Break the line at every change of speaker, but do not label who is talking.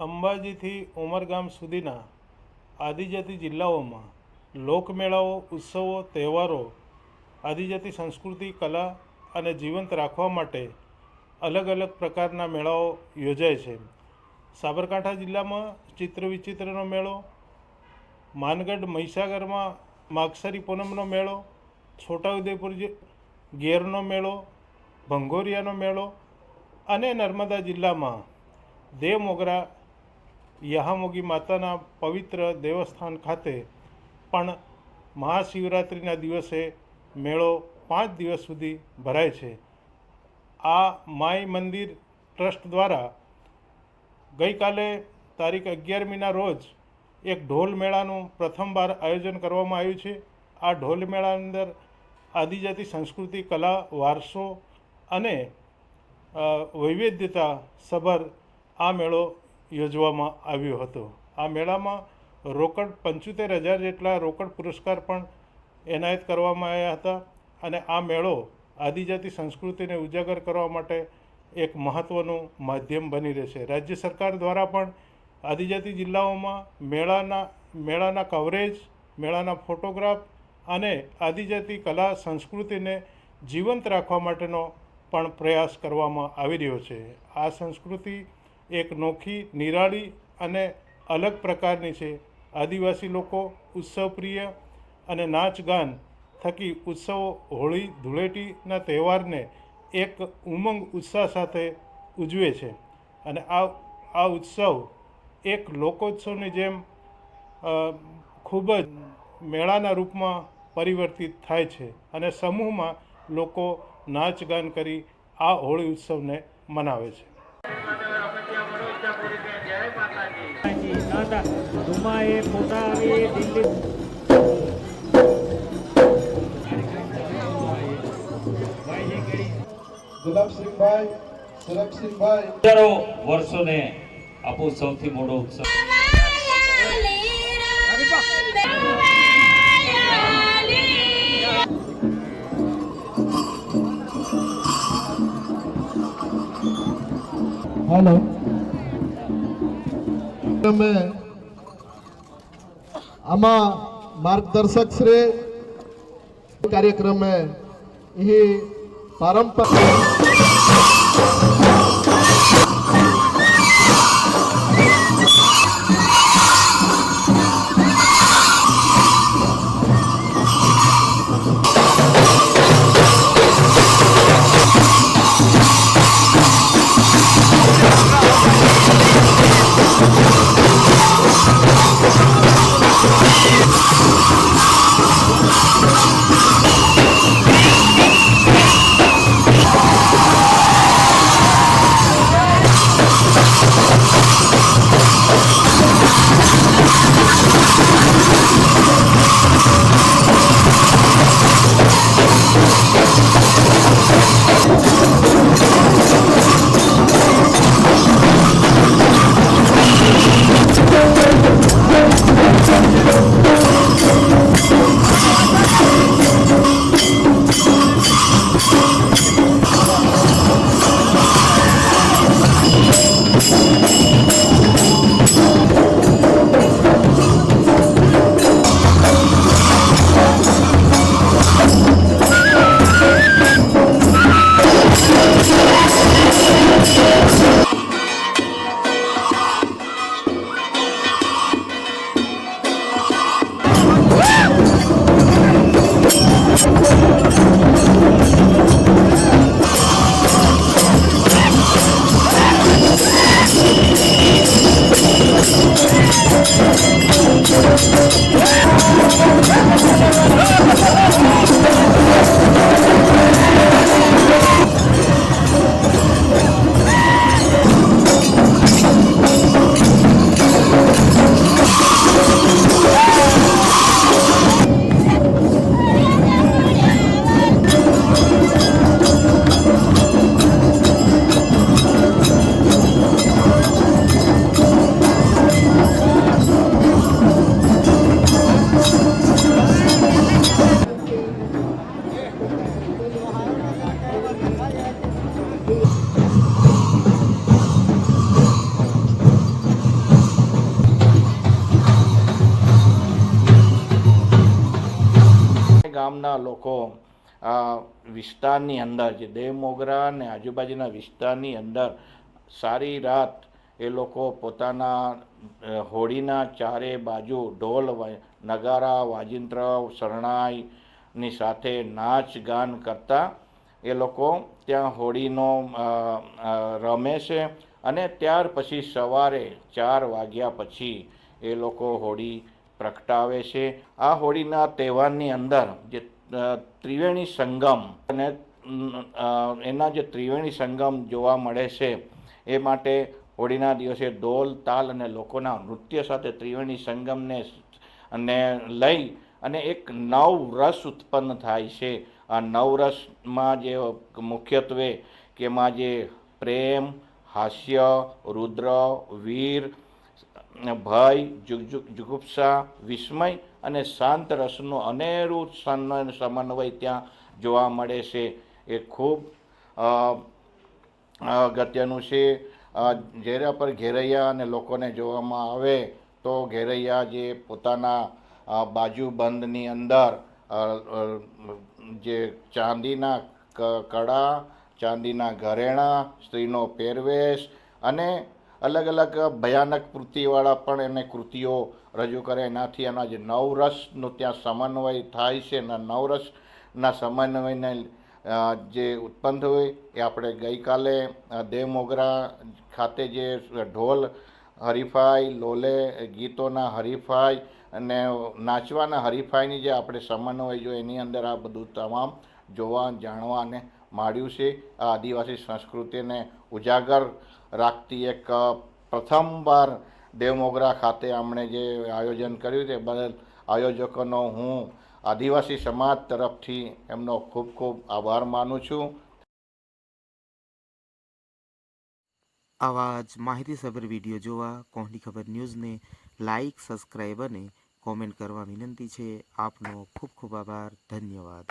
અંબાજીથી ઉમરગામ સુધીના આદિજાતિ જિલ્લાઓમાં લોકમેળાઓ, ઉત્સવો, તહેવારો, આદિજાતિ સંસ્કૃતિ, કલા અને જીવંત રાખવા માટે અલગ અલગ પ્રકારના મેળાઓ યોજાય છે. સાબરકાંઠા જિલ્લામાં ચિત્ર વિચિત્રનો મેળો, માનગઢ મહીસાગરમાં માગસરી પૂનમનો મેળો, છોટાઉદેપુર ગેરનો મેળો, ભંગોરિયાનો મેળો અને નર્મદા જિલ્લામાં દેવમોગરા યહામોગી માતાના પવિત્ર દેવસ્થાન ખાતે પણ મહાશિવરાત્રિના દિવસે મેળો પાંચ દિવસ સુધી ભરાય છે. આ માય મંદિર ટ્રસ્ટ દ્વારા ગઈકાલે તારીખ અગિયારમીના રોજ એક ઢોલ મેળાનું પ્રથમવાર આયોજન કરવામાં આવ્યું છે. આ ઢોલ મેળા અંદર આદિજાતિ સંસ્કૃતિ, કલા, વારસો અને વૈવિધ્યતા સભર આ મેળો યોજવામાં આવ્યો હતો. આ મેળામાં રોકડ પંચોતેર હજાર જેટલા રોકડ પુરસ્કાર પણ એનાયત કરવામાં આવ્યા હતા અને આ મેળો આદિજાતિ સંસ્કૃતિને ઉજાગર કરવા માટે એક મહત્ત્વનું માધ્યમ બની રહેશે. રાજ્ય સરકાર દ્વારા પણ આદિજાતિ જિલ્લાઓમાં મેળાના મેળાના કવરેજ મેળાના ફોટોગ્રાફ અને આદિજાતિ કલા સંસ્કૃતિને જીવંત રાખવા માટેનો પણ પ્રયાસ કરવામાં આવી રહ્યો છે. આ સંસ્કૃતિ એક નોખી, નિરાળી અને અલગ પ્રકારની છે. આદિવાસી લોકો ઉત્સવપ્રિય અને નાચ ગાન થકી ઉત્સવો હોળી, ધૂળેટીના તહેવારને એક ઉમંગ ઉત્સાહ સાથે ઉજવે છે. અને આ આ ઉત્સવ એક લોકોત્સવની જેમ ખૂબ જ મેળાના રૂપમાં પરિવર્તિત થાય છે અને સમૂહમાં લોકો નાચ ગાન કરી આ હોળી ઉત્સવને મનાવે છે.
ધુમાએ આવે દિલ્હી
ગુલાબસિંહભાઈ સુરભસિંહભાઈ
હજારો વર્ષોને આપો સૌથી મોટો ઉત્સવ.
हेलो તમે આમાં માર્ગદર્શક શ્રી કાર્યક્રમે એ ये
ગામના લોકો આ વિસ્તારની અંદર, જે દેવ મોગરા અને આજુબાજુના વિસ્તારની અંદર સારી રાત એ લોકો પોતાના હોળીના ચારે બાજુ ઢોલ નગારા વાજિંત્ર શરણાઈની સાથે નાચ ગાન કરતા એ લોકો ત્યાં હોળીનો રમે છે અને ત્યાર પછી સવારે ચાર વાગ્યા પછી એ લોકો હોળી પ્રગટાવે છે. આ હોળીના તહેવારની અંદર જે ત્રિવેણી સંગમ અને એના જે ત્રિવેણી સંગમ જોવા મળે છે, એ માટે હોળીના દિવસે ઢોલ, તાલ અને લોકોના નૃત્ય સાથે ત્રિવેણી સંગમને અને લઈ અને એક નવ રસ ઉત્પન્ન થાય છે. આ નવરસમાં જે મુખ્યત્વે કે એમાં જે પ્રેમ, હાસ્ય, રુદ્ર, વીર ભય જુગુપ્સા, વિસ્મય અને શાંત રસનું અનેરું સમન્વય ત્યાં જોવા મળે છે. એ ખૂબ અગત્યનું છે. ઘેરા પર ઘેરૈયા અને લોકોને જોવામાં આવે તો ઘેરૈયા જે પોતાના બાજુબંધની અંદર જે ચાંદીના કડા ચાંદીના ઘરેણાં, સ્ત્રીનો પહેરવેશ અને અલગ અલગ ભયાનક કૃતિવાળા પણ એને કૃતિઓ રજૂ કરે. એનાથી એના જે નવરસનો ત્યાં સમન્વય થાય છે, એના નવરસના સમન્વયને જે ઉત્પન્ન હોય, એ આપણે ગઈકાલે દેવમોગરા મોગરા ખાતે જે ઢોલ હરીફાઈ, લોલે ગીતોના હરીફાઈ અને નાચવાના હરીફાઈની જે આપણે સમન્વય જો એની અંદર આ બધું તમામ જોવા, જાણવા અને મળ્યું છે. આ આદિવાસી સંસ્કૃતિને ઉજાગર રાખતી એક પ્રથમવાર દેવમોગરા ખાતે આપણે જે આયોજન કર્યું તે બદલ આયોજકોનો હું આદિવાસી સમાજ તરફથી એમનો ખૂબ ખૂબ આભાર માનું છું.
આવા જ માહિતીસભર વીડિયો જોવા કોહલી ખબર ન્યૂઝને લાઇક સબસ્ક્રાઈબ અને કોમેન્ટ કરવા વિનંતી છે. આપનો ખૂબ ખૂબ આભાર. ધન્યવાદ.